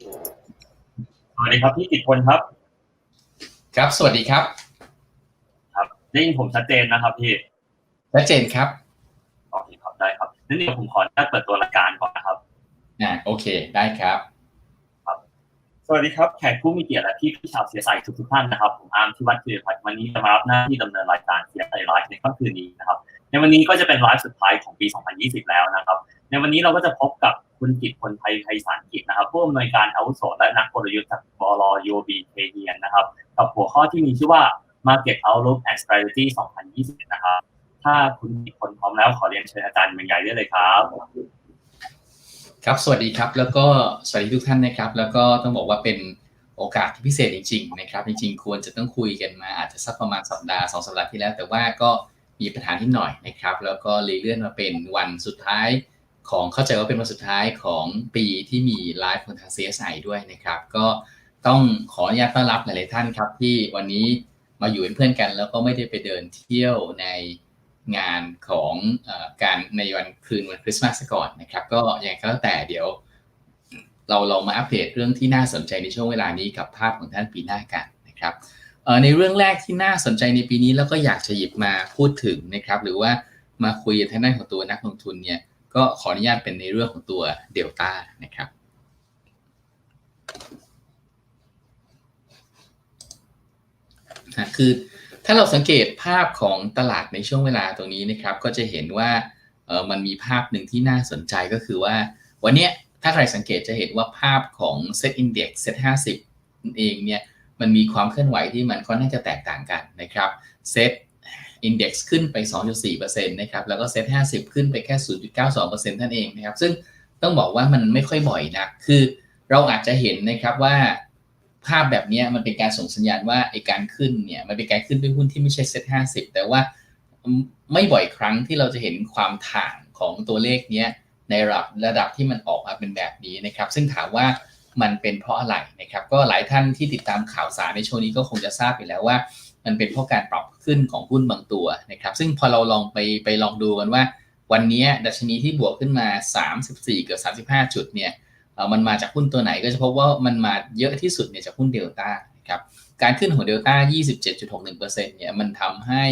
สวัสดีครับพี่กิตพลครับ ครับ สวัสดีครับ ครับได้ยินผมชัดเจนนะครับพี่ชัดเจนครับโอเคครับได้ครับนั่นเดี๋ยวผมขออนุญาตเปิดตัวรายการก่อนนะครับอ่าโอเคได้ครับสวัสดีครับแขกผู้มีเกียรติและพี่พี่ชาวเสียใสทุกทุกๆท่านนะครับผมอาร์มที่วัดเกียรติพัฒน์วันนี้จะมารับหน้าที่ดำเนินรายการเสียใสไลฟ์ในค่ำคืนนี้นะครับในวันนี้ก็จะเป็นไลฟ์สุดท้ายของปี 2020 แล้วนะครับ ในวันนี้เราก็จะพบกับคุณกิตพลไทยไพศาลกิจนะครับ ผู้อำนวยการอาวุโสและนักกลยุทธ์จากบลยูบีเทเนียนนะครับ กับหัวข้อที่มีชื่อว่า Market Outlook and Strategy 2020 นะครับ ถ้าคุณกิตพลพร้อมแล้วขอเรียนเชิญอาจารย์บรรยายได้เลยครับ ครับ สวัสดีครับ แล้วก็สวัสดีทุกท่านนะครับ แล้วก็ต้องบอกว่าเป็นโอกาสที่พิเศษจริงๆนะครับ จริงๆ ควรจะต้องคุยกันมาอาจจะสักประมาณสัปดาห์สองสัปดาห์ที่แล้ว แต่ว่าก็มีปัญหาที่หน่อยนะครับ แล้วก็เลยเลื่อนมาเป็นวันสุดท้าย ของเข้าใจว่าเป็นวันสุดท้ายของปีที่มีไลฟ์ของทาง CSI ด้วยนะครับ ก็ต้องขออนุญาตต้อนรับหลายๆท่านครับ ที่วันนี้มาอยู่เป็นเพื่อนกัน แล้วก็ไม่ได้ไปเดินเที่ยวในงานของอการในวันคืนวันคริสต์มาสก่อนนะครับ ก็อย่างก็แต่เดี๋ยว เราเรามาอัปเดตเรื่องที่น่าสนใจในช่วงเวลานี้กับภาพของท่านปีหน้ากันนะครับในเรื่องแรกที่น่าสนใจในปีนี้แล้วก็อยากจะหยิบมาพูดถึงนะครับ หรือว่ามาคุยกับทางด้านของตัวนักลงทุนเนี่ย ก็ขออนุญาตเป็นในเรื่องของตัวเดลต้านะครับคือถ้าเราสังเกตภาพของตลาดในช่วงเวลาตรงนี้นะครับ ก็จะเห็นว่าเออมันมีภาพหนึ่งที่น่าสนใจก็คือว่า วันนี้ถ้าใครสังเกตจะเห็นว่าภาพของ Set Index Set 50นั่นเองเนี่ยมันมีความเคลื่อนไหวที่มันค่อนข้างจะแตกต่างกันนะครับ Set Index ขึ้นไป 2.4%นะครับแล้วก็ Set 50 ขึ้นไปแค่ 0.92%ท่านเองนะครับซึ่งต้องบอกว่ามันไม่ค่อยบ่อยนะคือเราอาจจะเห็นนะครับว่าภาพแบบนี้มันเป็นการส่งสัญญาณว่าไอการขึ้นเนี่ยมันเป็นการขึ้นด้วยหุ้นที่ไม่ใช่ Set 50แต่ว่าไม่บ่อยครั้งที่เราจะเห็นความถ่างของตัวเลขเนี้ยในระดับระดับที่มันออกมาเป็นแบบนี้นะครับ ซึ่งถามว่ามันเป็นเพราะอะไรนะครับ ก็หลายท่านที่ติดตามข่าวสารในช่วงนี้ก็คงจะทราบไปแล้วว่า มันเป็นเพราะการปรับ ขึ้นของหุ้นบางตัวนะครับ ซึ่งพอเราลองไปไปลองดูกันว่า วันนี้ดัชนีที่บวกขึ้นมา 34 เกือบ35 จุดเนี่ยมันมาจากหุ้นตัวไหนก็จะพบว่ามันมาเยอะที่สุดเนี่ยจากหุ้นเดลต้านะครับการขึ้นของเดลต้า 27.61%เนี่ยมันทำให้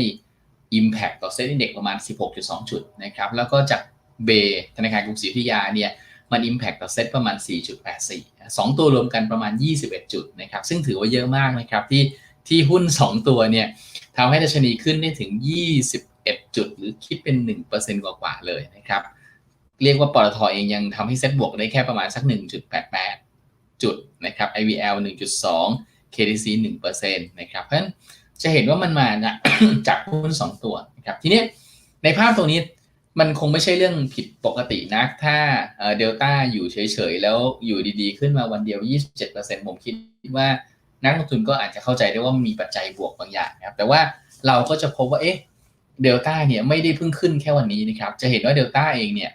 Impact ต่อเซ็นดีเด็กประมาณ 16.2 จุดนะครับแล้วก็จากเบธนาคารกรุงศรีอยุธยาเนี่ยมัน Impact ต่อเซ็ตประมาณ 4.84 2 ตัวรวมกันประมาณ 21 จุดนะครับซึ่งถือว่าเยอะมากนะครับที่ ที่หุ้น 2 ตัวเนี่ยทำให้ดัชนีขึ้นได้ถึง 21 จุด หรือคิดเป็น 1%กว่าๆเลยนะครับ เรียกว่าปตทเองยังทำให้เซ็ตบวกได้แค่ประมาณสัก 1.88 จุดนะครับ IVL 1.2 KDC 1%นะครับ เพราะฉะนั้นจะเห็นว่ามันมาจากจากหุ้น 2 ตัวนะครับ ทีนี้ในภาพตรงนี้มันคงไม่ใช่เรื่องผิดปกตินะถ้าเดลต้าอยู่เฉยๆ แล้วอยู่ดีๆ ขึ้นมาวันเดียว 27%ผมคิดว่า นักลงทุนก็อาจจะเข้าใจได้ว่ามีปัจจัยบวกบางอย่างนะครับแต่ว่าเราก็จะพบว่าเอ๊ะเดลต้าเนี่ยไม่ได้เพิ่งขึ้นแค่วันนี้นะครับ จะเห็นว่าเดลต้าเองเนี่ย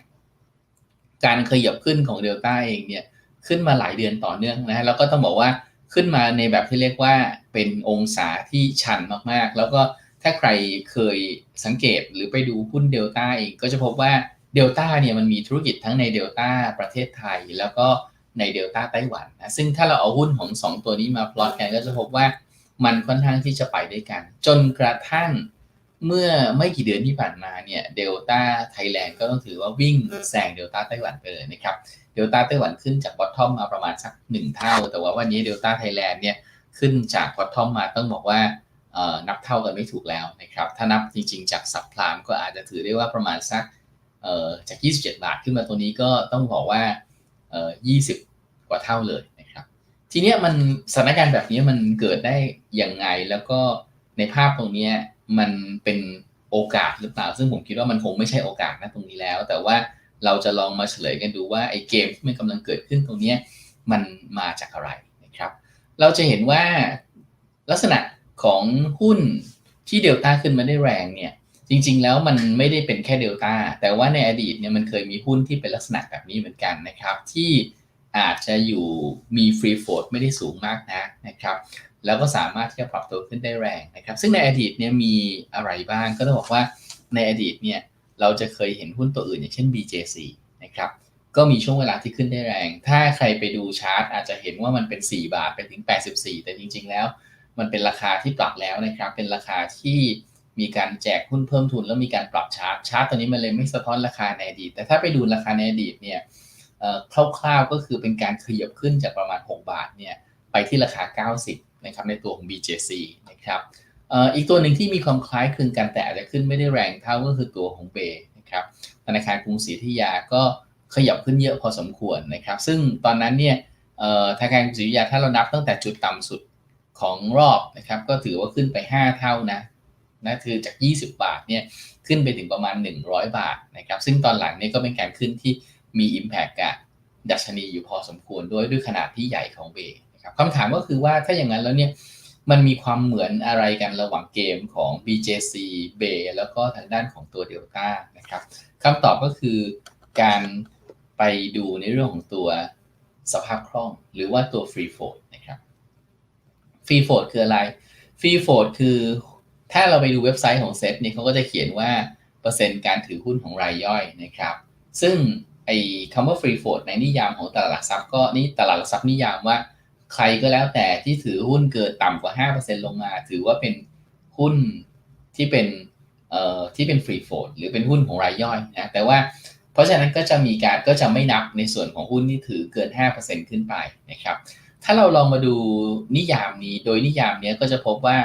การขยับขึ้นของเดลต้าเองเนี่ยขึ้นมาหลายเดือนต่อเนื่องนะฮะแล้วก็ต้องบอกว่าขึ้นมาในแบบที่เรียกว่าเป็นองศาที่ชันมากๆ แล้วก็ถ้าใครเคยสังเกตหรือไปดูหุ้นเดลต้าเองก็จะพบว่าเดลต้าเนี่ยมันมีธุรกิจทั้งในเดลต้าประเทศไทย แล้วก็ ในเดลต้าไต้หวันนะซึ่งถ้าเราเอาหุ้นของ 2 ตัวนี้มาพลอตกันก็จะพบว่ามันค่อนข้างที่จะไปด้วยกัน จนกระทั่งเมื่อไม่กี่เดือนที่ผ่านมาเนี่ยเดลต้าไทยแลนด์ก็ต้องถือว่าวิ่งแซงเดลต้าไต้หวันไปเลยนะครับเดลต้าไต้หวันขึ้นจากบอททอมมาประมาณสัก1เท่า แต่ว่าวันนี้เดลต้าไทยแลนด์เนี่ยขึ้นจากบอททอมมาต้องบอกว่านับเท่ากันไม่ถูกแล้วนะครับถ้านับจริงๆ จากสับพลามก็อาจจะถือได้ว่าประมาณสักจาก 27 บาทขึ้นมาตัวนี้ก็ต้องบอกว่า 20 กว่าเท่าเลยนะครับ ทีเนี้ยมันสถานการณ์แบบนี้มันเกิดได้ยังไงแล้วก็ในภาพตรงนี้มันเป็นโอกาสหรือเปล่า ซึ่งผมคิดว่ามันคงไม่ใช่โอกาสนะตรงนี้แล้ว แต่ว่าเราจะลองมาเฉลยกันดูว่าไอ้เกมที่มันกำลังเกิดขึ้นตรงนี้มันมาจากอะไรนะครับ เราจะเห็นว่าลักษณะของหุ้นที่เดลต้าขึ้นมาได้แรงเนี่ย จริง ๆ แล้วมันไม่ได้เป็นแค่เดลต้าแต่ว่าในอดีตเนี่ยมันเคยมีหุ้นที่เป็นลักษณะแบบนี้เหมือนกันนะครับ ที่อาจจะอยู่มีฟรีโฟดไม่ได้สูงมากนะนะครับ แล้วก็สามารถที่จะปรับตัวขึ้นได้แรงนะครับ ซึ่งในอดีตเนี่ยมีอะไรบ้างก็ต้องบอกว่าในอดีตเนี่ยเราจะเคยเห็นหุ้นตัวอื่น อย่างเช่น BJC นะครับก็มีช่วงเวลาที่ขึ้นได้แรง ถ้าใครไปดูชาร์ตอาจจะเห็นว่ามันเป็น 4 บาทไปถึง 84 แต่จริง ๆ แล้ว มันเป็นราคาที่ปรับแล้วนะครับ เป็นราคาที่ มีการแจกหุ้นเพิ่มทุนแล้วมีการปรับชาร์ตชาร์ตตัวนี้มันเลยไม่สะท้อนราคาในอดีต แต่ถ้าไปดูราคาในอดีตเนี่ยคร่าวๆก็คือเป็นการขยับขึ้นจากประมาณ 6 บาทเนี่ยไปที่ราคา 90นะครับในตัวของ BJC นะครับอีกตัวหนึ่งที่มีความคล้ายคลึงกันแต่อาจจะขึ้นไม่ได้แรงเท่าก็คือตัวของเบนะครับธนาคารกรุงศรีอยุธยาก็ขยับขึ้นเยอะพอสมควรนะครับ ซึ่งตอนนั้นเนี่ยธนาคารกรุงศรีอยุธยาถ้าเรานับตั้งแต่จุดต่ำสุดของรอบนะครับก็ถือว่าขึ้นไป 5 เท่านะ นะคือจาก 20 บาทเนี่ยขึ้นไปถึงประมาณ 100 บาทนะครับซึ่งตอนหลังเนี่ยก็เป็นการขึ้นที่มี Impact กับดัชนีอยู่พอสมควรด้วยด้วยขนาดที่ใหญ่ของเบนะครับคำถามก็คือว่าถ้าอย่างนั้นแล้วเนี่ยมันมีความเหมือนอะไรกันระหว่างเกมของ BJC เบแล้วก็ทางด้านของตัว Delta นะครับคำตอบก็คือการไปดูในเรื่องของตัวสภาพคล่อง หรือว่าตัว Free Float นะครับ Free Float คืออะไร Free Float คือ ถ้าเราไปดูเว็บไซต์ของเซ็ตเนี่ยเขาก็จะเขียนว่าเปอร์เซ็นต์การถือหุ้นของรายย่อยนะครับ ซึ่งไอ้คำว่า free float ในนิยามของตลาดหลักทรัพย์ก็นี่ตลาดหลักทรัพย์นิยามว่าใครก็แล้วแต่ที่ถือหุ้นเกินต่ำกว่า 5%ลงมา ถือว่าเป็นหุ้นที่เป็นเอ่อที่เป็น free float หรือเป็นหุ้นของรายย่อยนะแต่ว่าเพราะฉะนั้นก็จะมีการก็จะไม่นับในส่วนของหุ้นที่ถือเกิน 5%ขึ้นไปนะครับ ถ้าเราลองมาดูนิยามนี้โดยนิยามนี้ก็จะพบว่า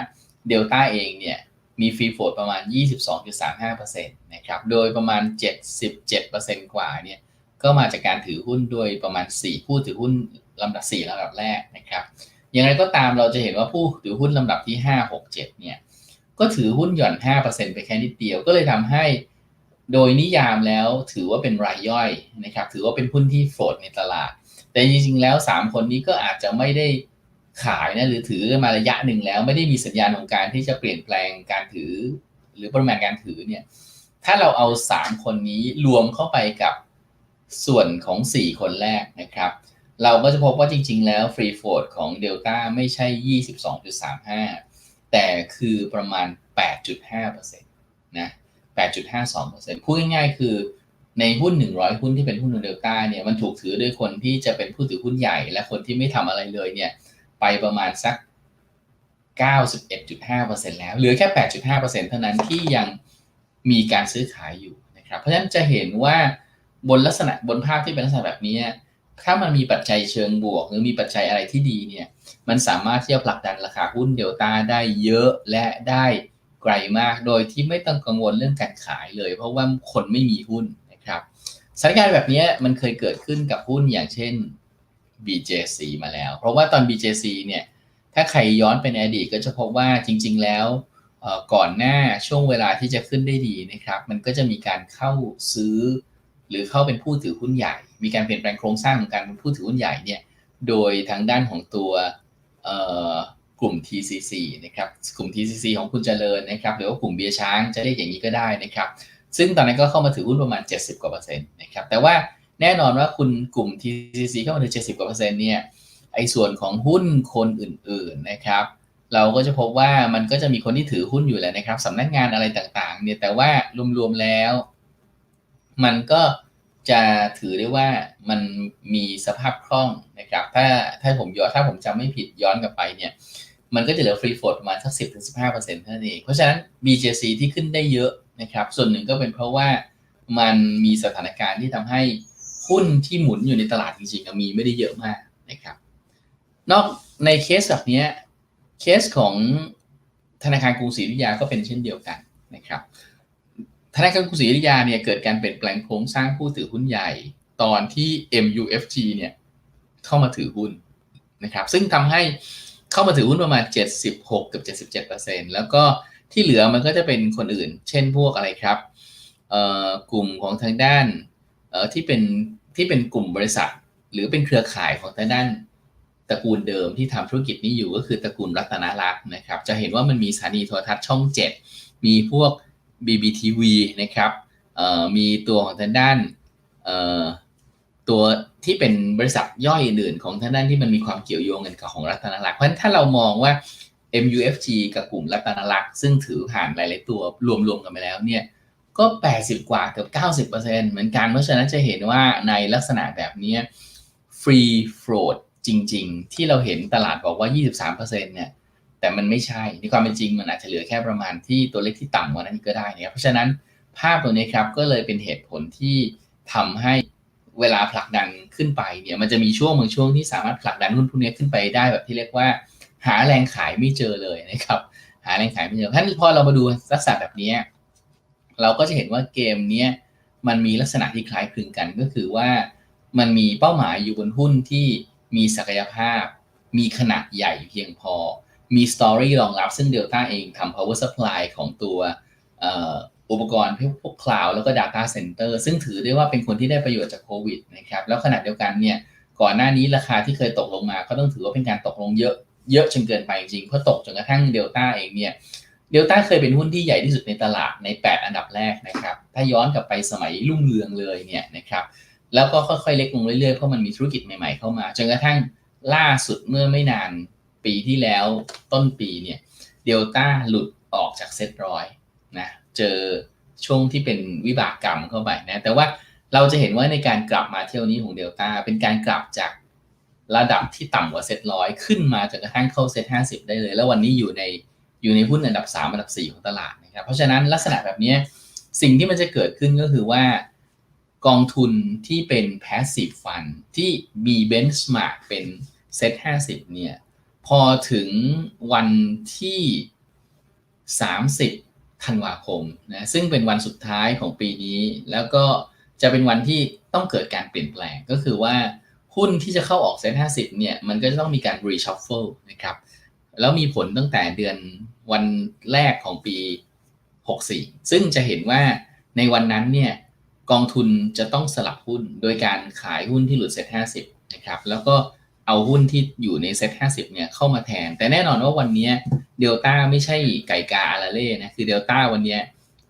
เดลต้าเองเนี่ยมีฟรีโฟลประมาณ 22.35%นะครับ โดยประมาณ 77%กว่าเนี่ยก็มาจากการถือหุ้นโดยประมาณ 4 ผู้ถือหุ้นลำดับ 4ลำดับแรกนะครับ อย่างไรก็ตามเราจะเห็นว่าผู้ถือหุ้นลำดับที่ 5 6 7 เนี่ยก็ถือหุ้นหย่อน 5%ไปแค่นิดเดียว ก็เลยทำให้โดยนิยามแล้วถือว่าเป็นรายย่อยนะครับ ถือว่าเป็นหุ้นที่โฟลดในตลาด แต่จริงๆแล้ว 3 คนนี้ก็อาจจะไม่ได้ ขายนะหรือถือมาระยะหนึ่งแล้วไม่ได้มีสัญญาณของการที่จะเปลี่ยนแปลงการถือ หรือปริมาณการถือเนี่ยถ้าเราเอา 3 คนนี้รวมเข้าไปกับส่วนของ 4 คนแรกนะครับ เราก็จะพบว่าจริง ๆ แล้ว Free f o r d ของ Delta ไม่ใช่ 22.35 แต่คือประมาณ 8.5%นะ8.52%พูดง่ายๆ คือในหุ้น 100 หุ้นที่เป็นหุ้นของเดลต้าเนี่ยมันถูกถือโดยคนที่จะเป็นผู้ถือหุ้นใหญ่ และคนที่ไม่ทำอะไรเลยเนี่ย ไปประมาณสัก 91.5%แล้ว เหลือแค่ 8.5%เท่านั้นที่ยังมีการซื้อขายอยู่นะครับ เพราะฉะนั้นจะเห็นว่าบนลักษณะบนภาพที่เป็นลักษณะแบบนี้ ถ้ามันมีปัจจัยเชิงบวก หรือมีปัจจัยอะไรที่ดีเนี่ย มันสามารถที่จะผลักดันราคาหุ้นเดลต้าได้เยอะและได้ไกลมาก โดยที่ไม่ต้องกังวลเรื่องการขายเลย เพราะว่าคนไม่มีหุ้นนะครับ สถานการณ์แบบนี้มันเคยเกิดขึ้นกับหุ้นอย่างเช่น BJC มาแล้ว เพราะว่าตอน BJC เนี่ยถ้าใครย้อนไปในอดีตก็จะพบว่าจริง ๆ แล้วก่อนหน้าช่วงเวลาที่จะขึ้นได้ดีนะครับ มันก็จะมีการเข้าซื้อ หรือเข้าเป็นผู้ถือหุ้นใหญ่ มีการเปลี่ยนแปลงโครงสร้างของการเป็นผู้ถือหุ้นใหญ่เนี่ยโดยทางด้านของตัวกลุ่ม TCC นะครับกลุ่ม TCC ของคุณเจริญนะครับหรือว่ากลุ่มเบียร์ช้างจะเรียกอย่างนี้ก็ได้นะครับ ซึ่งตอนนั้นก็เข้ามาถือหุ้นประมาณ 70กว่าเปอร์เซ็นต์นะครับแต่ว่า แน่นอนว่าคุณกลุ่ม TCC เข้ามาถึง70กว่าเปอร์เซ็นต์เนี่ยไอ้ส่วนของหุ้นคนอื่นๆนะครับ เราก็จะพบว่ามันก็จะมีคนที่ถือหุ้นอยู่แหละนะครับสำนักงานอะไรต่างๆเนี่ยแต่ว่ารวมๆแล้ว มันก็จะถือได้ว่ามันมีสภาพคล่องนะครับ ถ้าถ้าผมย้อนถ้าผมจำไม่ผิดย้อนกลับไปเนี่ย มันก็จะเหลือฟรีโฟลดประมาสักสิบถึงสิบห้าเปอร์เซ็นต์เท่านั้นเอง เพราะฉะนั้น BJC ที่ขึ้นได้เยอะนะครับ ส่วนหนึ่งก็เป็นเพราะว่ามันมีสถานการณ์ที่ทำให้ หุ้นที่หมุนอยู่ในตลาดจริงๆมีไม่ได้เยอะมากนะครับ นอกในเคสแบบนี้เคสของธนาคารกรุงศรีอยุธยาก็เป็นเช่นเดียวกันนะครับธนาคารกรุงศรีอยุธยาเนี่ยเกิดการเปลี่ยนแปลงโครงสร้างผู้ถือหุ้นใหญ่ ตอนที่ MUFG เนี่ยเข้ามาถือหุ้นนะครับ ซึ่งทำให้เข้ามาถือหุ้นประมาณ 76กับ 77%แล้วก็ที่เหลือมันก็จะเป็นคนอื่น เช่นพวกอะไรครับกลุ่มของทางด้าน ที่เป็นที่เป็นกลุ่มบริษัท หรือเป็นเครือข่ายของทางด้านตระกูลเดิมที่ทำธุรกิจนี้อยู่ก็คือตระกูลรัตนรักษ์นะครับ จะเห็นว่ามันมีสถานีโทรทัศน์ช่อง 7 มีพวก BBTV นะครับมีตัวของทางด้านตัวที่เป็นบริษัทย่อยอื่นของทางด้านที่มันมีความเกี่ยวโยงกันกับของรัตนรักษ์เพราะฉะนั้นถ้าเรามองว่า MUFG กับกลุ่มรัตนรักษ์ซึ่งถือผ่านหลายๆตัวรวมๆกันไปแล้วเนี่ย ก็ 80 กว่าเกือบ 90%เหมือนกัน เพราะฉะนั้นจะเห็นว่าในลักษณะแบบนี้ฟรีโฟลดจริง ๆ ที่เราเห็นตลาดบอกว่า 23%เนี่ยแต่มันไม่ใช่ในความเป็นจริงมันอาจจะเหลือแค่ประมาณที่ตัวเลขที่ต่ำกว่านั้นก็ได้นะครับเพราะฉะนั้นภาพตัวนี้ครับก็เลยเป็นเหตุผลที่ทำให้เวลาผลักดันขึ้นไปเนี่ยมันจะมีช่วงบางช่วงที่สามารถผลักดันหุ้นพวกนี้ขึ้นไปได้แบบที่เรียกว่า หาแรงขายไม่เจอเลยนะครับหาแรงขายไม่เจอท่านพอเรามาดูลักษณะแบบนี้ เราก็จะเห็นว่าเกมเนี้ยมันมีลักษณะที่คล้ายคลึงกันก็คือว่ามันมีเป้าหมายอยู่บนหุ้นที่มีศักยภาพ มีขนาดใหญ่เพียงพอ มีสตอรี่รองรับซึ่ง Delta เองทำ power supply ของตัวอุปกรณ์พวก cloud แล้วก็ data center ซึ่งถือได้ว่าเป็นคนที่ได้ประโยชน์จากโควิดนะครับ แล้วขณะเดียวกันเนี่ย ก่อนหน้านี้ราคาที่เคยตกลงมา ก็ต้องถือว่าเป็นการตกลงเยอะ เยอะจนเกินไปจริง เพราะตกจนกระทั่งเดลต้าเองเนี่ย เดลต้าเคยเป็นหุ้นที่ใหญ่ที่สุดในตลาดใน 8 อันดับแรกนะครับ ถ้าย้อนกลับไปสมัยรุ่งเรืองเลยเนี่ยนะครับ แล้วก็ค่อยๆ เล็กลงเรื่อยๆ เพราะมันมีธุรกิจใหม่ๆเข้ามา จนกระทั่งล่าสุดเมื่อไม่นานปีที่แล้วต้นปีเนี่ยเดลต้าหลุดออกจากเซ็ตร้อยนะ เจอช่วงที่เป็นวิบากกรรมเข้าไปนะ แต่ว่าเราจะเห็นว่าในการกลับมาเที่ยวนี้ของเดลต้าเป็นการกลับจากระดับที่ต่ำกว่าเซ็ตร้อยขึ้นมาจนกระทั่งเข้าเซ็ตห้าสิบได้เลย แล้ววันนี้อยู่ใน อยู่ในหุ้นอันดับ 3 อันดับ 4 ของตลาดนะครับ เพราะฉะนั้นลักษณะแบบนี้สิ่งที่มันจะเกิดขึ้นก็คือว่ากองทุนที่เป็น passive fund ที่มี benchmark เป็นเซ็ต50 เนี่ย พอถึงวันที่ 30 ธันวาคมนะซึ่งเป็นวันสุดท้ายของปีนี้ แล้วก็จะเป็นวันที่ต้องเกิดการเปลี่ยนแปลงก็คือว่าหุ้นที่จะเข้าออกเซ็ต50เนี่ย มันก็จะต้องมีการ reshuffle นะครับ แล้วมีผลตั้งแต่เดือนวันแรกของปี 64 ซึ่งจะเห็นว่าในวันนั้นเนี่ยกองทุนจะต้องสลับหุ้นโดยการขายหุ้นที่หลุดเซ็ต50 นะครับ แล้วก็เอาหุ้นที่อยู่ในเซ็ต50 เนี่ยเข้ามาแทน แต่แน่นอนว่าวันนี้เดลต้าไม่ใช่ไก่กาอาราเล่นะ คือเดลต้าวันนี้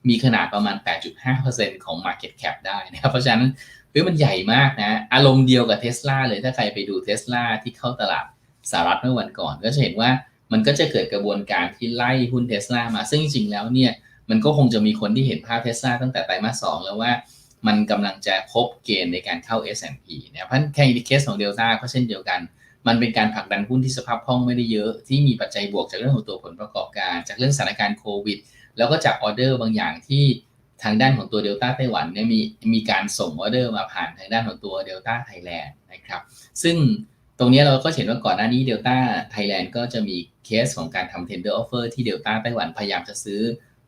มีขนาดประมาณ 8.5%ของ Market Cap ได้นะครับ เพราะฉะนั้นเฮ้ยมันใหญ่มากนะ อารมณ์เดียวกับเท s l a เลย ถ้าใครไปดูเท s l a ที่เข้าตลาดสหรัฐเมื่อวันก่อน ก็จะเห็นว่า มันก็จะเกิดกระบวนการที่ไล่หุ้นเท s l a มา ซึ่งจริงๆแล้วเนี่ยมันก็คงจะมีคนที่เห็นภาพเท s l a ตั้งแต่ไตรมาสสองแล้วว่า มันกำลังจะครบเกณฑ์ในการเข้า S&P เนี่ยเพราะแค่ในเคสของเดลต้าก็เช่นเดียวกัน มันเป็นการผลักดันหุ้นที่สภาพคล่องไม่ได้เยอะ ที่มีปัจจัยบวกจากเรื่องของตัวผลประกอบการ จากเรื่องสถานการณ์โควิด แล้วก็จากออเดอร์บางอย่างที่ทางด้านของตัวเดลต้าไต้หวันเนี่ยมีมีการส่งออเดอร์มาผ่านทางด้านของตัวเดลต้าไทยแลนด์นะครับ ซึ่ง ตรงนี้เราก็เห็นว่าก่อนหน้านี้เดลต้าไทยแลนด์ก็จะมีเคสของการทำ tender offer ที่เดลต้าไต้หวันพยายามจะซื้อ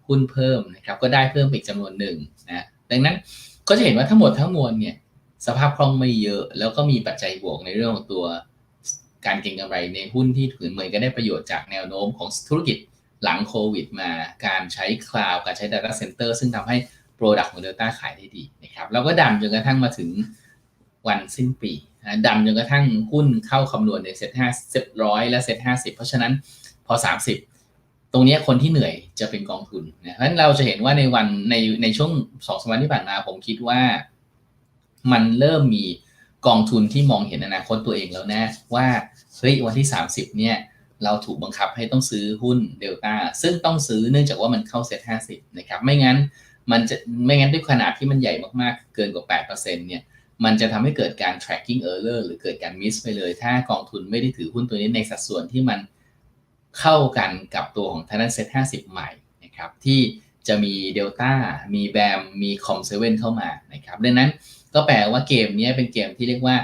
หุ้นเพิ่มนะครับ ก็ได้เพิ่มอีกจำนวนหนึ่งนะดังนั้นก็จะเห็นว่าทั้งหมดทั้งมวลเนี่ยสภาพคล่องไม่เยอะ แล้วก็มีปัจจัยบวกในเรื่องของตัวการเก็งกำไรในหุ้นที่ถือเหมือนก็ได้ประโยชน์จากแนวโน้มของธุรกิจหลังโควิดมาการใช้คลาวด์การใช้ Data Center ซึ่งทำให้ Product ของ Delta ขายได้ดีนะครับแล้วก็ดันจนกระทั่งมาถึงวันสิ้นปี ดันจนกระทั่งหุ้นเข้าคำนวณในเซ็ตห้าเซ็ตร้อยและเซ็ตห้าสิบเพราะฉะนั้นพอ30ตรงนี้คนที่เหนื่อยจะเป็นกองทุนนะเพราะฉะนั้นเราจะเห็นว่าในวันในในช่วงสองสวันที่ผ่านมาผมคิดว่า มันเริ่มมีกองทุนที่มองเห็นอนาคตตัวเองแล้วนะ ว่าเฮ้ยวันที่ 30 เนี่ย เราถูกบังคับให้ต้องซื้อหุ้นเดลต้าซึ่งต้องซื้อเนื่องจากว่ามันเข้าเซ็ตห้าสิบนะครับ ไม่งั้นมันจะไม่งั้นด้วยขนาดที่มันใหญ่มากๆ เกินกว่า8%เนี่ย มันจะทำให้เกิดการ tracking error หรือเกิดการ miss ไปเลย ถ้ากองทุนไม่ได้ถือหุ้นตัวนี้ในสัดส่วนที่มันเข้ากันกับตัวของทางด้านเซ็ตห้าสิบใหม่นะครับที่จะมีเดลต้ามีแบมมีคอมเซเว่นเข้ามานะครับดังนั้นก็แปลว่าเกมนี้เป็นเกมที่เรียกว่า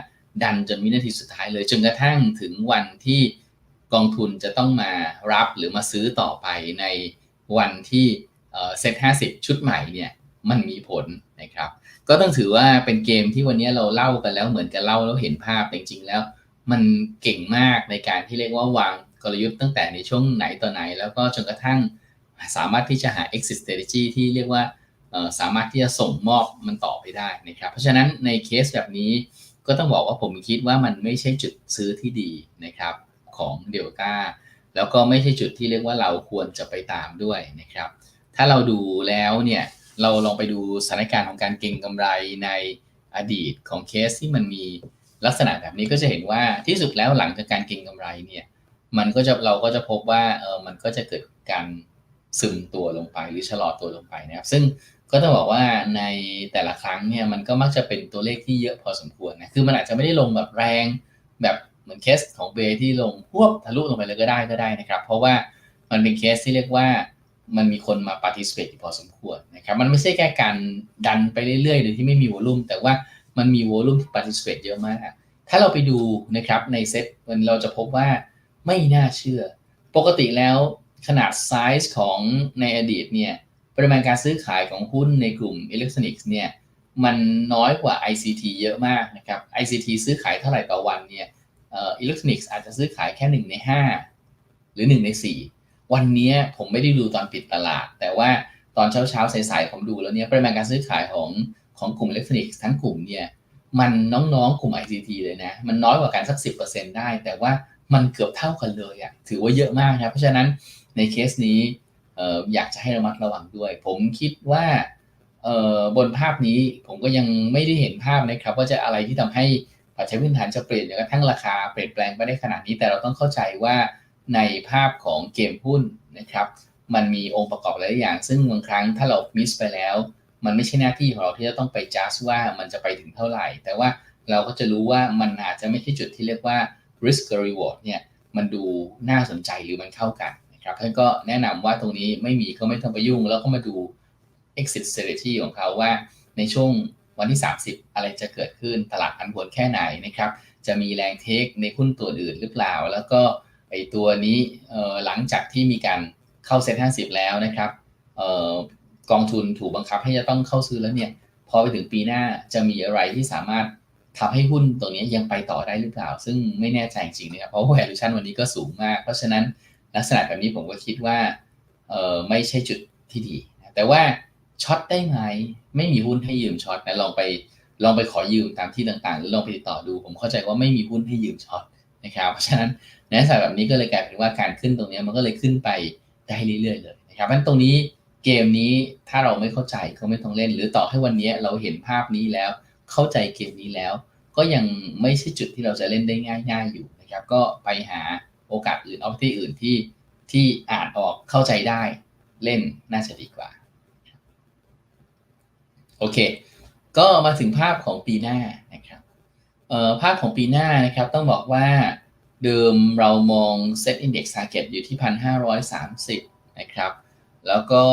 ดันจนวินาทีสุดท้ายเลย จนกระทั่งถึงวันที่กองทุนจะต้องมารับหรือมาซื้อต่อไปในวันที่เซ็ตห้าสิบชุดใหม่เนี่ยมันมีผลนะครับ ก็ต้องถือว่าเป็นเกมที่วันนี้เราเล่ากันแล้วเหมือนกันเล่าแล้วเห็นภาพจริงๆแล้ว มันเก่งมากในการที่เรียกว่าวางกลยุทธ์ตั้งแต่ในช่วงไหนต่อไหน แล้วก็จนกระทั่งสามารถที่จะหา exit strategy ที่เรียกว่าสามารถที่จะส่งมอบมันต่อไปได้นะครับ เพราะฉะนั้นในเคสแบบนี้ก็ต้องบอกว่าผมคิดว่ามันไม่ใช่จุดซื้อที่ดีนะครับของเดลต้าแล้วก็ไม่ใช่จุดที่เรียกว่าเราควรจะไปตามด้วยนะครับ ถ้าเราดูแล้วเนี่ย เราลองไปดูสถานการณ์ของการเก็งกำไรในอดีตของเคสที่มันมีลักษณะแบบนี้ก็จะเห็นว่าที่สุดแล้วหลังจากการเก็งกำไรเนี่ยมันก็จะเราก็จะพบว่าเออมันก็จะเกิดการซึมตัวลงไปหรือชะลอตัวลงไปนะครับ ซึ่งก็ต้องบอกว่าในแต่ละครั้งเนี่ยมันก็มักจะเป็นตัวเลขที่เยอะพอสมควรนะคือมันอาจจะไม่ได้ลงแบบแรงแบบเหมือนเคสของเบย์ที่ลงพวบทะลุลงไปเลยก็ได้ก็ได้นะครับ เพราะว่ามันเป็นเคสที่เรียกว่า มันมีคนมา participate อยู่พอสมควรนะครับมันไม่ใช่แค่การดันไปเรื่อยๆโดยที่ไม่มีวอลุ่มแต่ว่ามันมีวอลุ่มที่ participate เยอะมากถ้าเราไปดูนะครับในเซ็ตมันเราจะพบว่าไม่น่าเชื่อ ปกติแล้วขนาดไซส์ของในอดีตเนี่ยปริมาณการซื้อขายของหุ้นในกลุ่มอิเล็กทรอนิกส์เนี่ยมันน้อยกว่า ICT เยอะมากนะครับ ICT ซื้อขายเท่าไหร่ต่อวันเนี่ยอิเล็กทรอนิกส์อาจจะซื้อขายแค่ 1 ใน 5 หรือ 1 ใน 4 วันนี้ผมไม่ได้ดูตอนปิดตลาด แต่ว่าตอนเช้าเช้าๆสายๆผมดูแล้วเนี่ยปริมาณการซื้อขายของของกลุ่มอิเล็กทรอนิกส์ทั้งกลุ่มเนี่ยมันน้องๆ กลุ่ม ICT เลยนะ มันน้อยกว่ากันสัก 10%ได้ แต่ว่ามันเกือบเท่ากันเลยอะถือว่าเยอะมากครับเพราะฉะนั้นในเคสนี้เอ่อยากจะให้ระมัดระวังด้วย ผมคิดว่าออบนภาพนี้ผมก็ยังไม่ได้เห็นภาพนะครับ ว่าจะอะไรที่ทำให้ปัจจัยพื้นฐานจะเปลี่ยนจนกระทั่งราคาเปลี่ยนแปลงไปได้ขนาดนี้แต่เราต้องเข้าใจว่า ในภาพของเกมหุ้นนะครับ มันมีองค์ประกอบหลายอย่าง ซึ่งบางครั้งถ้าเรามิสไปแล้ว มันไม่ใช่หน้าที่ของเราที่จะต้องไปจัดว่ามันจะไปถึงเท่าไหร่ แต่ว่าเราก็จะรู้ว่ามันอาจจะไม่ใช่จุดที่เรียกว่า risk reward เนี่ยมันดูน่าสนใจหรือมันเข้ากันนะครับท่านก็แนะนำว่าตรงนี้ไม่มีก็ไม่ต้องไปยุ่ง แล้วก็มาดู exit strategy ของเขาว่าในช่วงวันที่ 30 อะไรจะเกิดขึ้นตลาดผันผวนแค่ไหนนะครับ จะมีแรงเทคในหุ้นตัวอื่นหรือเปล่า แล้วก็ ไอตัวนี้หลังจากที่มีการเข้าเซ็ต50แล้วนะครับกองทุนถูกบังคับให้จะต้องเข้าซื้อแล้วเนี่ยพอไปถึงปีหน้าจะมีอะไรที่สามารถทำให้หุ้นตัวนี้ยังไปต่อได้หรือเปล่า ซึ่งไม่แน่ใจจริงๆนะครับ เพราะว่า valuation วันนี้ก็สูงมาก เพราะฉะนั้นลักษณะแบบนี้ผมก็คิดว่าเออไม่ใช่จุดที่ดี แต่ว่าช็อตได้ไหมไม่มีหุ้นให้ยืมช็อตนะลองไปลองไปขอยืมตามที่ต่างๆ หรือลองไปติดต่อดู ผมเข้าใจว่าไม่มีหุ้นให้ยืมช็อต นะครับเพราะฉะนั้นในลักษณะแบบนี้ก็เลยกลายเป็นว่าการขึ้นตรงนี้มันก็เลยขึ้นไปได้เรื่อยๆเลยนะครับเพราะฉะนั้นตรงนี้เกมนี้ถ้าเราไม่เข้าใจก็ไม่ต้องเล่น หรือต่อให้วันนี้เราเห็นภาพนี้แล้ว เข้าใจเกมนี้แล้ว ก็ยังไม่ใช่จุดที่เราจะเล่นได้ง่าย ๆ อยู่นะครับก็ไปหาโอกาสอื่นออปที่อื่นที่ที่อ่านออกเข้าใจได้เล่นน่าจะดีกว่าโอเค ก็มาถึงภาพของปีหน้านะครับภาพของปีหน้านะครับต้องบอกว่า เดิมเรามอง Set Index Target อยู่ที่ 1,530 นะครับ แล้วก็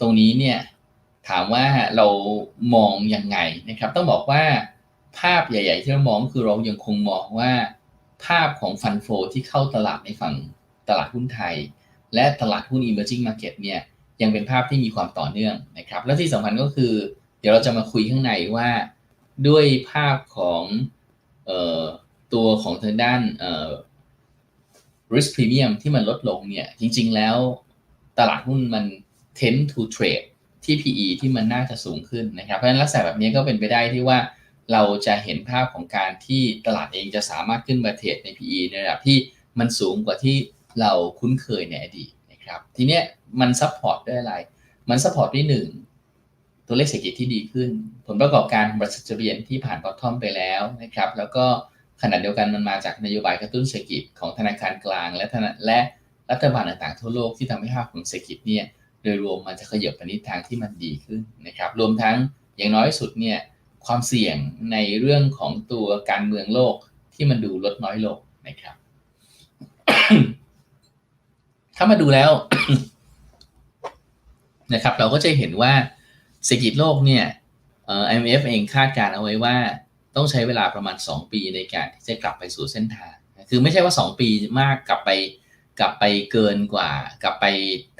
ตรงนี้เนี่ยถามว่าเรามองยังไงนะครับ ต้องบอกว่าภาพใหญ่ ๆ ที่เรามองคือเรายังคงมองว่าภาพของฟันโฟที่เข้าตลาดในฝั่งตลาดหุ้นไทย และตลาดหุ้น emerging market เนี่ยยังเป็นภาพที่มีความต่อเนื่องนะครับ และที่สำคัญก็คือ เดี๋ยวเราจะมาคุยข้างในว่าด้วยภาพของ ตัวของทางด้าน risk premium ที่มันลดลงเนี่ย จริง ๆ แล้วตลาดหุ้นมัน tend to trade ที่ PE ที่มันน่าจะสูงขึ้นนะครับ เพราะฉะนั้นลักษณะแบบนี้ก็เป็นไปได้ที่ว่าเราจะเห็นภาพของการที่ตลาดเองจะสามารถขึ้นมาเทรดใน PE ในระดับที่มันสูงกว่าที่เราคุ้นเคยในอดีตนะครับ ทีเนี้ยมันซัพพอร์ตด้วยอะไร มันซัพพอร์ตด้วยหนึ่งตัวเลขเศรษฐกิจที่ดีขึ้น ผลประกอบการบริษัทจดทะเบียนที่ผ่านบอททอมไปแล้วนะครับ แล้วก็ ขณะเดียวกันมันมาจากนโยบายกระตุ้นเศรษฐกิจของธนาคารกลาง และและรัฐบาลต่างๆทั่วโลกที่ทำให้ภาพของเศรษฐกิจเนี่ยโดยรวมมันจะขยับไปในทางที่มันดีขึ้นนะครับรวมทั้งอย่างน้อยสุดเนี่ยความเสี่ยงในเรื่องของตัวการเมืองโลกที่มันดูลดน้อยลงนะครับ ถ้ามาดูแล้วนะครับ เราก็จะเห็นว่าเศรษฐกิจโลกเนี่ย IMF เองคาดการเอาไว้ว่า ต้องใช้เวลาประมาณ 2 ปีในการที่จะกลับไปสู่เส้นทาง คือไม่ใช่ว่า 2 ปีมากกลับไปกลับไปเกินกว่า กลับไป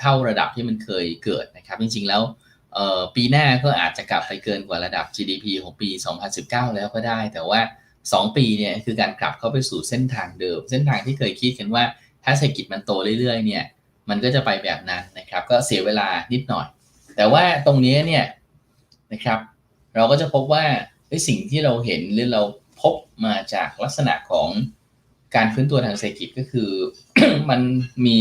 เท่าระดับที่มันเคยเกิดนะครับ จริงๆแล้วปีหน้าก็อาจจะกลับไปเกินกว่าระดับ GDP ของปี 2019 แล้วก็ได้ แต่ว่า 2 ปีเนี่ยคือการกลับเข้าไปสู่เส้นทางเดิม เส้นทางที่เคยคิดกันว่า ถ้าเศรษฐกิจมันโตเรื่อยๆเนี่ยมันก็จะไปแบบนั้นนะครับ ก็เสียเวลานิดหน่อย แต่ว่าตรงนี้เนี่ยนะครับ เราก็จะพบว่า สิ่งที่เราเห็นหรือเราพบมาจากลักษณะของการฟื้นตัวทางเศรษฐกิจก็คือ มันมี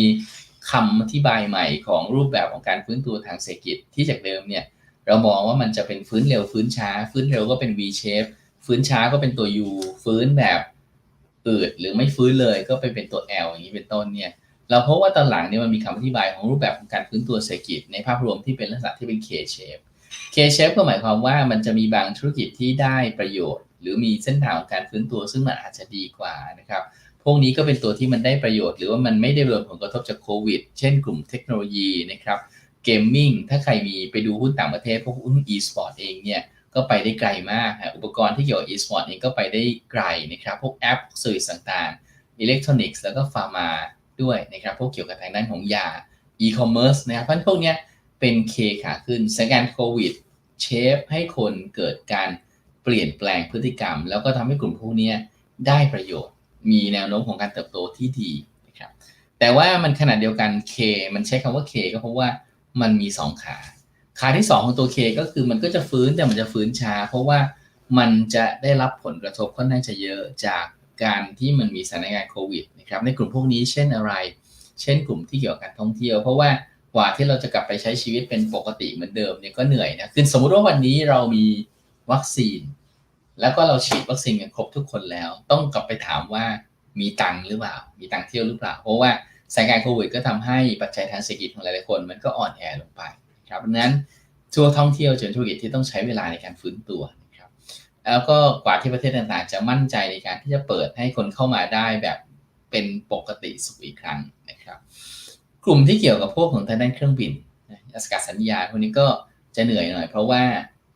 คำอธิบายใหม่ของรูปแบบของการฟื้นตัวทางเศรษฐกิจที่จากเดิมเนี่ยเรามองว่ามันจะเป็นฟื้นเร็วฟื้นช้า ฟื้นเร็วก็เป็น V shape ฟื้นช้าก็เป็นตัว U ฟื้นแบบอืดหรือไม่ฟื้นเลยก็ไปเป็นตัว L อย่างนี้เป็นต้นเนี่ยเราพบว่าตอนหลังเนี่ยมันมีคำอธิบายของรูปแบบของการฟื้นตัวเศรษฐกิจในภาพรวมที่เป็นลักษณะที่เป็น K shape K-shape ก็หมายความว่ามันจะมีบางธุรกิจที่ได้ประโยชน์ หรือมีเส้นทางของการฟื้นตัวซึ่งมันอาจจะดีกว่านะครับพวกนี้ก็เป็นตัวที่มันได้ประโยชน์ หรือว่ามันไม่ได้รวมผลกระทบจากโควิด เช่นกลุ่มเทคโนโลยีนะครับเกมมิ่งถ้าใครมีไปดูหุ้นต่างประเทศ พวกหุ้น e-sport เองเนี่ยก็ไปได้ไกลมากอุปกรณ์ที่เกี่ยวกับ e-sport เองก็ไปได้ไกลนะครับ พวกแอปสื่อต่างๆอิเล็กทรอนิกส์แล้วก็ฟาร์มาด้วยนะครับ พวกเกี่ยวกับทางด้านของยา e-commerce นะครับเพราะพวกนี้ เป็นเคขาขึ้นสถานการณ์โควิดเชฟให้คนเกิดการเปลี่ยนแปลงพฤติกรรม แล้วก็ทำให้กลุ่มพวกนี้ได้ประโยชน์ มีแนวโน้มของการเติบโตที่ดีนะครับแต่ว่ามันขนาดเดียวกัน K มันใช้คำว่า K ก็เพราะว่ามันมี 2 ขา ขาที่ 2 ของตัว K ก็คือมันก็จะฟื้นแต่มันจะฟื้นช้า เพราะว่ามันจะได้รับผลกระทบค่อนข้างจะเยอะจากการที่มันมีสถานการณ์โควิดนะครับในกลุ่มพวกนี้เช่นอะไร เช่นกลุ่มที่เกี่ยวกับการท่องเที่ยว เพราะว่า กว่าที่เราจะกลับไปใช้ชีวิตเป็นปกติเหมือนเดิมเนี่ยก็เหนื่อยนะคือสมมุติว่าวันนี้เรามีวัคซีน แล้วก็เราฉีดวัคซีนกันครบทุกคนแล้ว ต้องกลับไปถามว่ามีตังหรือเปล่า มีตังเที่ยวหรือเปล่า เพราะว่าสถานการณ์โควิดก็ทำให้ปัจจัยทางเศรษฐกิจของหลายๆคน มันก็อ่อนแอลงไปครับดังนั้นทัวร์ท่องเที่ยวจนธุรกิจที่ต้องใช้เวลาในการฟื้นตัวนะครับแล้วก็กว่าที่ประเทศต่างๆ จะมั่นใจในการที่จะเปิดให้คนเข้ามาได้แบบเป็นปกติสุขอีกครั้งนะครับ ลุ่มที่เกี่ยวกับพวกของทางด้านเครื่องบินอากาศสัญญาพวกนี้ก็จะเหนื่อยหน่อย เพราะว่า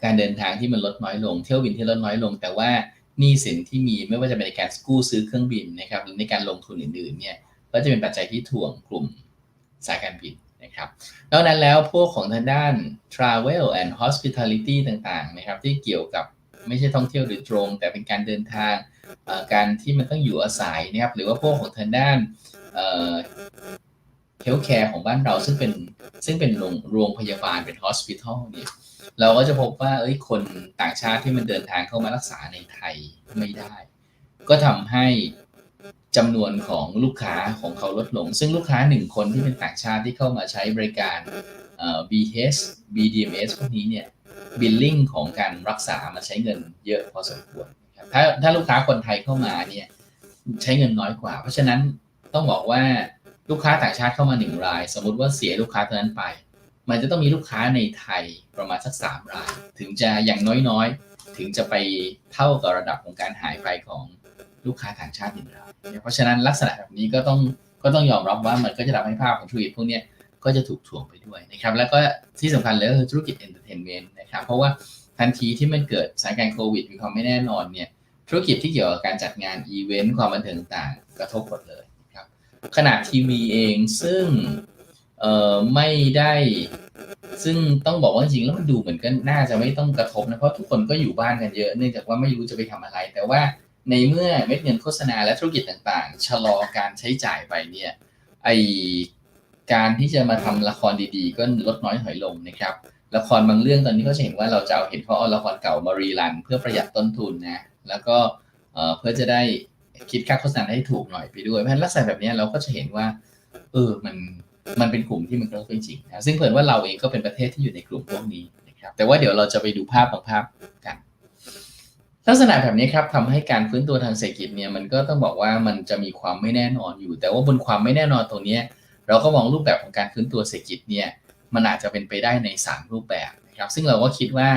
การเดินทางที่มันลดน้อยลง เที่ยวบินที่ลดน้อยลง แต่ว่าหนี้สินที่มีไม่ว่าจะเป็นในการกู้ซื้อเครื่องบินนะครับหรือในการลงทุนอื่นๆเนี่ยก็จะเป็นปัจจัยที่ถ่วงกลุ่มสายการบินนะครับนอกนั้นแล้วพวกของทางด้าน travel and hospitality ต่างๆนะครับที่เกี่ยวกับไม่ใช่ท่องเที่ยวโดยตรง แต่เป็นการเดินทางการที่มันต้องอยู่อาศัยนะครับหรือว่าพวกของทางด้าน เฮลท์แคร์ของบ้านเราซึ่งเป็นซึ่งเป็นโรงงพยาบาลเป็น hospital เนี่ยเราก็จะพบว่าเอ้ยคนต่างชาติที่มันเดินทางเข้ามารักษาในไทยไม่ได้ ก็ทำให้จำนวนของลูกค้าของเขาลดลง ซึ่งลูกค้าหนึ่งคนที่เป็นต่างชาติที่เข้ามาใช้บริการ BH BDMS พวกนี้เนี่ยบิลลิ่งของการรักษามันใช้เงินเยอะพอสมควรถ้าถ้าลูกค้าคนไทยเข้ามาเนี่ยใช้เงินน้อยกว่า เพราะฉะนั้นต้องบอกว่า ลูกค้าต่างชาติเข้ามาหนึ่งราย สมมติว่าเสียลูกค้าตัวนั้นไป มันจะต้องมีลูกค้าในไทยประมาณสักสามราย ถึงจะอย่างน้อยๆ ถึงจะไปเท่ากับระดับของการหายไปของลูกค้าต่างชาติหนึ่งรายเพราะฉะนั้นลักษณะแบบนี้ก็ต้องก็ต้องยอมรับว่ามันก็จะทำให้ภาพของธุรกิจพวกนี้ก็จะถูกถ่วงไปด้วยนะครับแล้วก็ที่สำคัญเลยก็คือธุรกิจเอนเตอร์เทนเมนต์นะครับเพราะว่าทันทีที่มันเกิดสถานการณ์โควิดมีความไม่แน่นอนเนี่ยธุรกิจที่เกี่ยวกับการจัดงานอีเวนต์ความบันเทิงต่างกระทบหมดเลย ขนาดทีวีเองซึ่งเอ่อไม่ได้ ซึ่งต้องบอกว่าจริงแล้วมันดูเหมือนกันน่าจะไม่ต้องกระทบนะเพราะทุกคนก็อยู่บ้านกันเยอะเนื่องจากว่าไม่รู้จะไปทำอะไร แต่ว่าในเมื่อเม็ดเงินโฆษณาและธุรกิจต่างๆชะลอการใช้จ่ายไปเนี่ยไอการที่จะมาทำละครดีๆ ก็ลดน้อยถอยลงนะครับละครบางเรื่องตอนนี้ก็จะเห็นว่าเราจะเอาเห็นเขาเอาละครเก่ามารีรันเพื่อประหยัดต้นทุนนะแล้วก็เพื่อจะได้ คิดค่าโฆษณาให้ถูกหน่อยไปด้วยเพราะฉะนั้นลักษณะแบบนี้เราก็จะเห็นว่า เออมันมันเป็นกลุ่มที่มันกระทบจริงนะซึ่งเผินว่าเราเองก็เป็นประเทศที่อยู่ในกลุ่มพวกนี้นะครับแต่ว่าเดี๋ยวเราจะไปดูภาพบางภาพกันลักษณะแบบนี้ครับทำให้การฟื้นตัวทางเศรษฐกิจเนี่ยมันก็ต้องบอกว่ามันจะมีความไม่แน่นอนอยู่ แต่ว่าบนความไม่แน่นอนตรงนี้เราก็มองรูปแบบของการฟื้นตัวเศรษฐกิจเนี่ยมันอาจจะเป็นไปได้ใน 3 รูปแบบนะครับ ซึ่งเราก็คิดว่า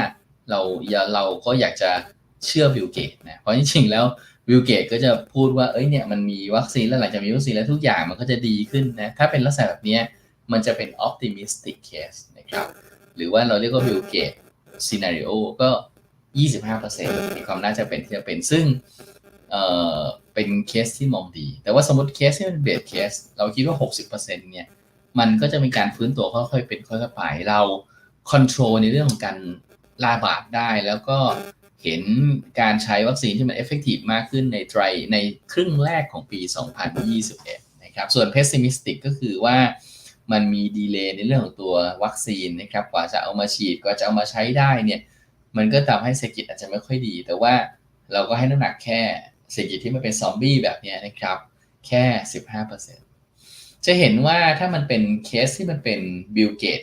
เราอย่าเราก็อยากจะเชื่อวิลเกตนะเพราะจริงๆแล้ว วิลเกตก็จะพูดว่าเอ้ยเนี่ยมันมีวัคซีนแล้วหลังจากมีวัคซีนแล้วทุกอย่างมันก็จะดีขึ้นนะถ้าเป็นลักษณะแบบนี้มันจะเป็น optimistic case นะครับหรือว่าเราเรียกว่าวิลเกต scenario ก็ 25%มีความน่าจะเป็นที่จะเป็นซึ่งเอ่อเป็นเคสที่มองดี แต่ว่าสมมติเคสที่เป็นเบสเคสเราคิดว่า 60%เนี่ยมันก็จะมีการฟื้นตัวค่อยๆเป็นค่อยๆไปเราคอนโทรลในเรื่องของการลาบาดได้แล้วก็ เห็นการใช้วัคซีนที่มันเอฟเฟกตีฟมากขึ้นในไตรในครึ่งแรกของปี 2021 นะครับ ส่วนเพสซิมิสติกก็คือว่ามันมีดีเลย์ในเรื่องของตัววัคซีนนะครับ กว่าจะเอามาฉีด กว่าจะเอามาใช้ได้เนี่ย มันก็ทำให้เศรษฐกิจอาจจะไม่ค่อยดี แต่ว่าเราก็ให้น้ำหนักแค่เศรษฐกิจที่มันเป็นซอมบี้แบบนี้นะครับ แค่ 15%จะเห็นว่าถ้ามันเป็นเคสที่มันเป็นบิลเกต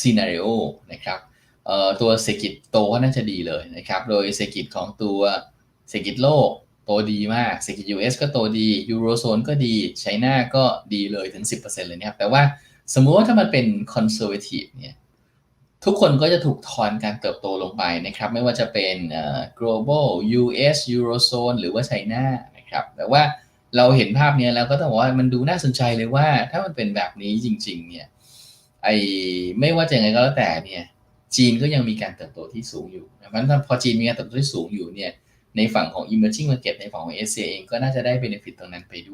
ซีนารีโอนะครับ ตัวเศรษฐกิจโตก็น่าจะดีเลยนะครับ โดยเศรษฐกิจของตัวเศรษฐกิจโลกโตดีมาก เศรษฐกิจ US ก็โตดียูโรโซนก็ดีไชน่าก็ดีเลยถึง 10%เลยนะครับ แต่ว่าสมมุติว่าถ้ามันเป็นคอนเซอร์เวทีฟเนี่ยทุกคนก็จะถูกทอนการเติบโตลงไปนะครับ ไม่ว่าจะเป็น global US eurozone หรือว่า China นะครับ แต่ว่าเราเห็นภาพเนี้ยแล้วก็ต้องบอกว่ามันดูน่าสนใจเลยว่าถ้ามันเป็นแบบนี้จริง ๆ เนี่ยไอไม่ว่าจะยังไงก็แล้วแต่เนี่ย จีนก็ยังมีการเติบโตที่สูงอยู่เพราะฉะนั้นพอจีนมีการเติบโตที่สูงอยู่เนี่ยในฝั่งของ emerging market ในฝั่งของเอเชียเองก็น่าจะได้ benefit ตรงนั้นไปด้วย